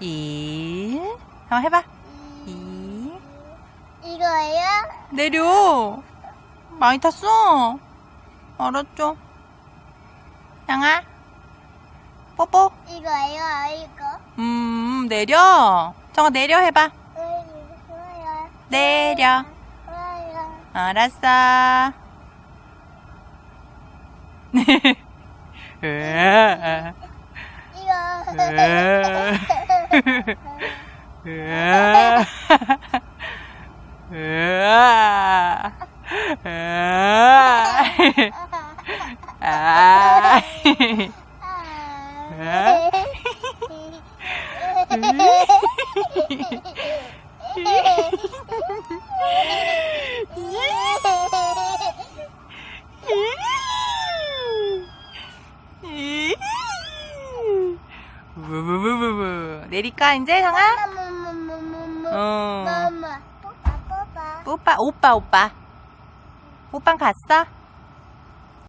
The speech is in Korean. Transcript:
일. 한번 해봐. 이. 이거예요? 내려. 많이 탔어. 알았죠? 양아. 뽀뽀. 이거예요? 이거? 음, 내려. 정아, 내려 해봐. 내려. 알았어. 으아. เออเออเออ 내릴까 이제 형아? 어. 뽀빠, 뽀빠. 오빠 오빠 오빠 갔어?